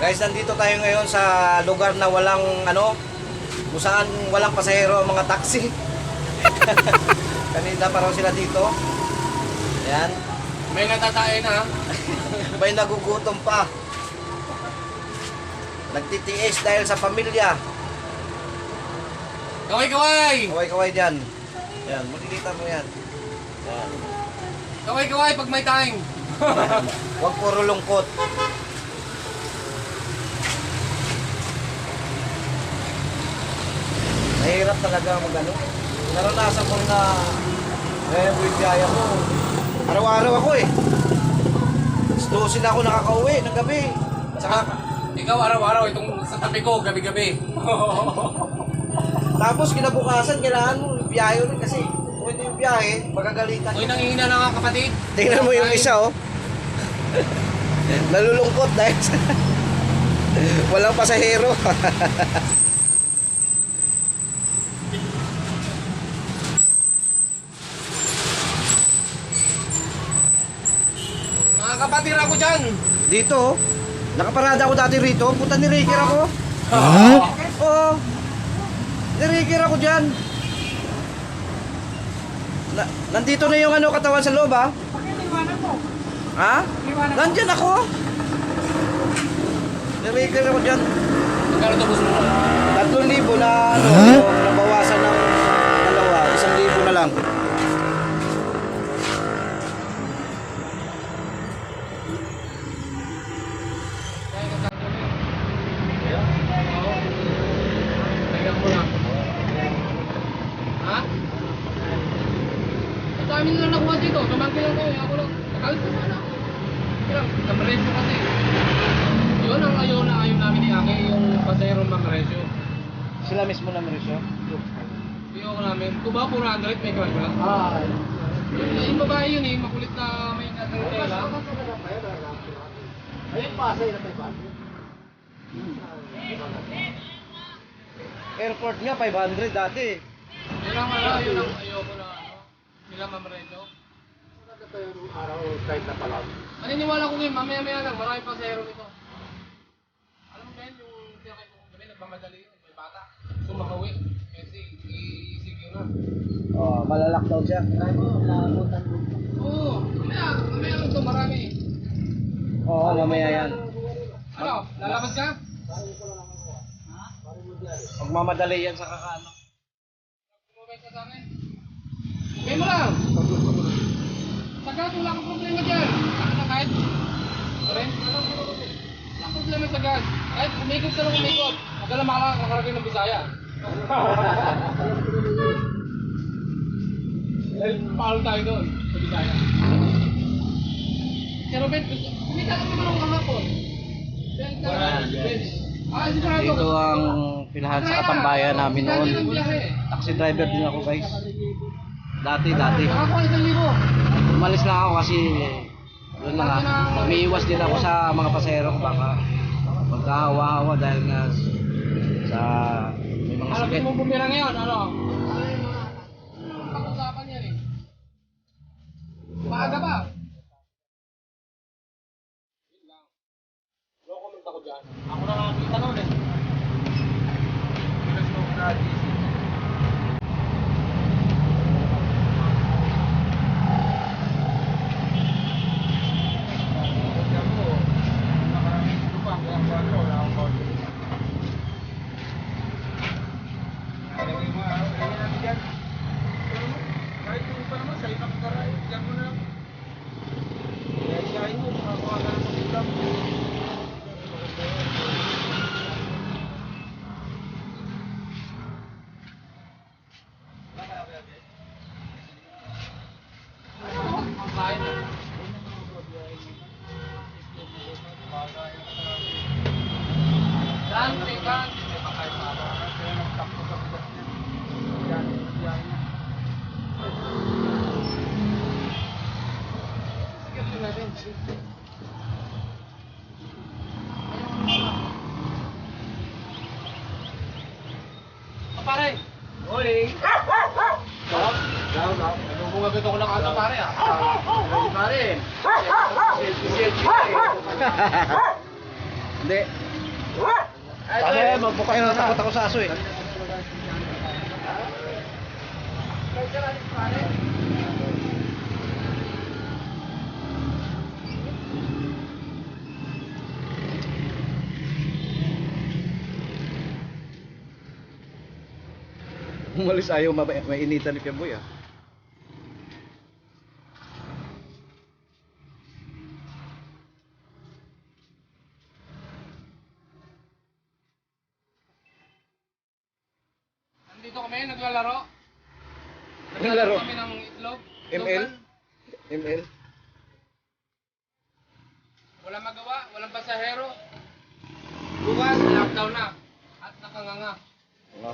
Guys, nandito tayo ngayon sa lugar na walang ano, kung saan walang pasahero ang mga taxi. Kanina pa raw sila dito. Ayan. May natatae na. May nagugutom pa. Nagtitiis dahil sa pamilya. Kaway-kaway! Kaway-kaway dyan. Yan, makikita mo yan. Yan. Kaway-kaway pag may time. Huwag puro lungkot. Mahirap talaga mag ano. Naranasan ko rin na eh, buhay biyaya ko. Araw-araw ako eh. Dosin ako nakakauwi ng gabi. Saka, Ikaw araw-araw itong sa tabi ko, gabi-gabi. tapos kinabukasan, kailangan mo biyahe ulit kasi kung hindi yung biyahe, magagalitan. Uy, nangihina na nga kapatid. Tingnan mo yung isa oh. Nalulungkot dahil sa walang pasahero. Mga dyan. Dito oh. Nakaparada ako dati rito. Puta ni Riker ako. Ha? Oo. Ni-Riker ako dyan. Na, nandito na yung ano katawan sa loob ah. Ha? Nandyan ako. Ni-Riker ako dyan. Magkano gusto mo? Tatlong libo na ano, yung nabawasan ng dalawa, isang libo na lang. Tingnan mo lang. Ha? Ang dami nila nakuha dito. Tumangki lang kayo. Ako lang. Nakalit ko sana ako. Kaya, kamaresyo kasi. Yun ang ayaw na Ake, yung pasayro makaresyo. Sila mismo na meresyo? Ayaw ko namin. Kung ba 400, may crash lang. Ah, Yung, yung babae yun eh, makulit na may natutela. ayun pa, sa'yo na tayo Airport nga, 500 dati. Yun ang ano, yun ang ayaw ko na ano. Sila mamaresyo. Maniniwala ko ngayon, mamaya-maya lang, marami pa zero nito. Alam mo ba yun, yung tinakay ko kami, nagmamadali yun, may bata. Sumakawi. Kasi, i-ECQ na. Oh, malalakdown siya. Oo, mamaya, mamaya lang ito, marami. Oo, mamaya yan. Ano, lalabas ka? Magmamadali yan sa kakano. Kumabay ka sa akin. Okay mo lang. Sagad, wala akong problema dyan. Na kahit? Pare? Wala akong problema sagad. Kahit umikot ka lang umikot. Makala- makarating ng Bisaya. Dahil paano tayo doon sa Bisaya. Robert, gusto- kumita kami naman ako kahapon. Ka- Ah. Ito ang pinahan sa katambayan namin noon. Dati. Taxi driver din ako guys. Dati, dati. Isang libo. Umalis lang ako kasi lang ah. Umiiwas din ako sa mga pasahero ko baka magkahawa-hawa dahil nga sa may mga Alam sakit. mo bumira ngayon, ano? Pag-usapan yan eh. Maaga pa. Yun lang. No comment ako dyan. Ako na nakakita noon eh. Pinas mo na ito ko ng ata pare ah. Pare! Na. Hindi. Kasi magbuka yun, takot ako sa aso eh. Umalis ayaw, maba- mainitan ni Piamboy ah. Nandito kami, naglalaro. Naglalaro? kami ng itlog. ML? ML? Walang magawa, walang pasahero. Bukas, lockdown na. At nakanganga. Oh.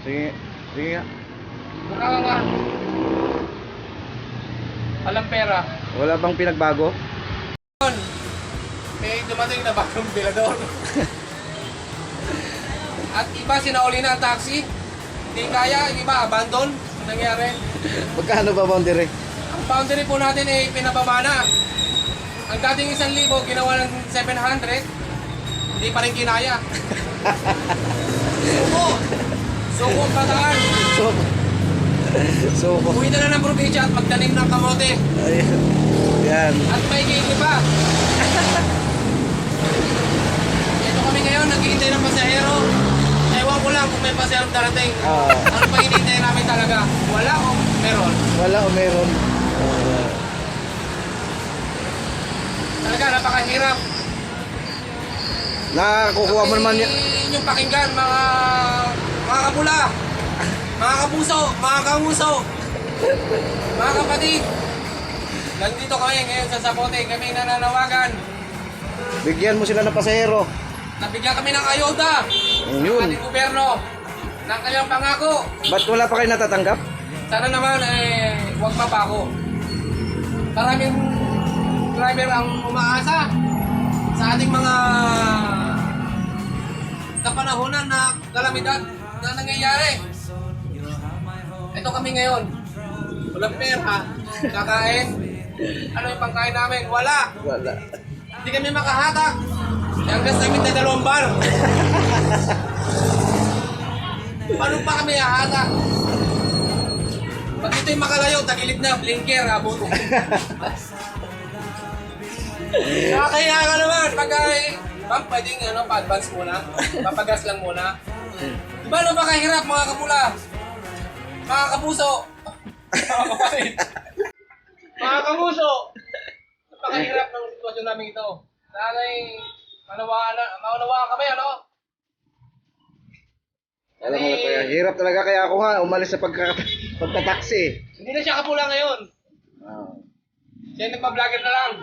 Sige, sige nga. Nakanganga. Alam pera. Wala bang pinagbago? May dumating na bagong bilador. At iba sinauli na ang taxi. Hindi kaya, yung iba abandon. Ang nangyari. Magkano ba boundary? Ang boundary po natin ay pinababa na. Ang dating isang libo, ginawa ng 700. Hindi pa rin kinaya. Suko! Suko ang bataan. So, so, Uwi na lang ng probinsya at magtanim ng kamote. ayan. Yan. At may gigi pa. Ito kami ngayon, naghihintay ng pasahero. Ewan may pasahero darating. Ah. Ano pa hinihintay namin talaga? Wala o meron? Wala o meron? Ah, Talaga, napakahirap. nakakukuha mo naman yan. Inyong pakinggan, mga mga kabula, mga kapuso, mga kamuso, mga kapatid. Nandito kami ngayon sa Sapote, kami nananawagan. Bigyan mo sila ng pasahero. Nabigyan kami ng ayuda ng Yun. ating gobyerno ng kanyang pangako. Ba't wala pa kayo natatanggap? Sana naman eh, huwag mapako. Maraming driver ang umaasa sa ating mga kapanahonan na kalamidad na nangyayari. Ito kami ngayon. Walang pera, kakain. Ano yung pangkain namin? Wala. Wala. Hindi kami makahatak. Yung gas namin na dalawang bar. Paano pa kami hahatak? Pag ito'y makalayo, tagilid na, blinker, abuto. Nakakaya ka naman, pag ay, ma'am, pwedeng ano, pa-advance muna, papagas lang muna. Di ba ano ba kahirap mga kapula? Mga kapuso, mga kapatid, mga kamuso, napakahirap ng sitwasyon namin ito. Sana'y manawaan na, maunawaan kami, ano? Alam mo na kaya, hirap talaga kaya ako nga umalis sa pagka, pagtataksi. Hindi na siya kapula ngayon. Ah. Siya yung nagpa-vlogger na lang.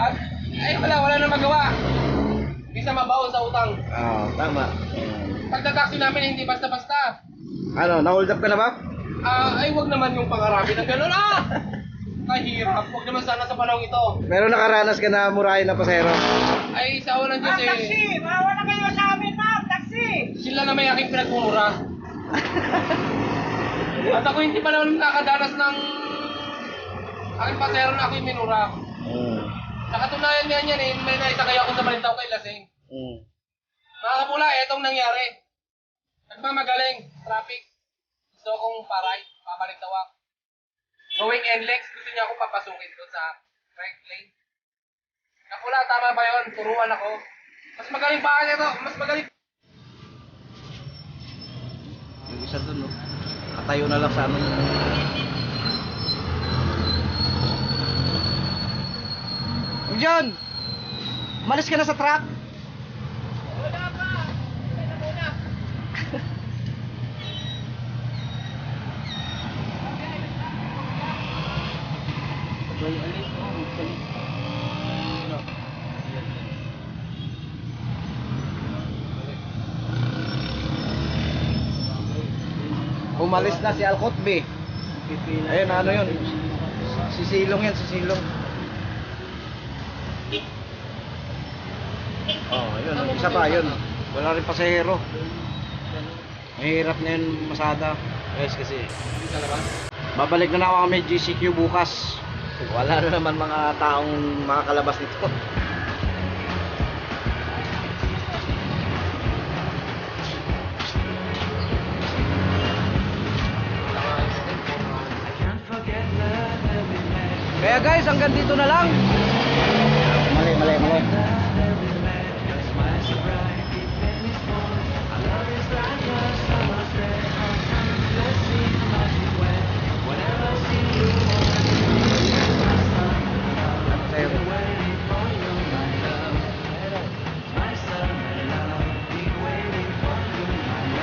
At, ay wala, wala na magawa. Hindi sa mabaon sa utang. Ah, tama. Pagtataksi namin hindi basta-basta. Ano, na-hold up ka na ba? Ah, ay wag naman yung pangarapin ng gano'n ah! Kahirap. Wag naman sana sa panahon ito. Meron nakaranas ka na murahin na pasahero? Ay, sa awan ng Diyos Ma'am, eh. taxi! Maawa na kayo sa amin, ma'am! Taxi! Sila na may aking pinagmumura. At ako hindi pa naman nakadanas ng aking pasero na ako'y minura. Mm. Nakatunayan nga yan eh, may naisakay ako sa Malintaw kay Lasing. Mm. Mga kapula, etong nangyari. Nagmamagaling, traffic. Gusto kong paray, pabalintawak. Going NLEX, niya ako papasukin doon sa right lane. Kapula, tama ba yun? Turuan ako. Mas magaling pa ito, mas magaling. Yung isa dun, no? Katayo na lang sa amin. John! Malis ka na sa truck? Wala pa! Na muna. Umalis na si Alcotbe. Ayun, ano yun? Si Silong yan, si Silong. Oh, ayun. Isa pa, yun. Wala rin pasahero. Mahirap na yun masada. Guys, kasi babalik na na ako kami GCQ bukas. Wala na naman mga taong makakalabas nito. Kaya guys, hanggang dito na lang. Mali, mali, mali.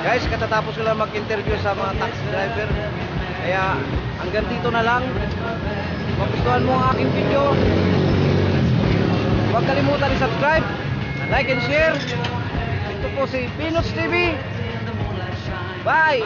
Guys, katatapos ko lang mag-interview sa mga taxi driver. Kaya hanggang dito na lang magustuhan mo ang aking video. Huwag kalimutan i-subscribe like and share. Ito po si Pinos TV bye!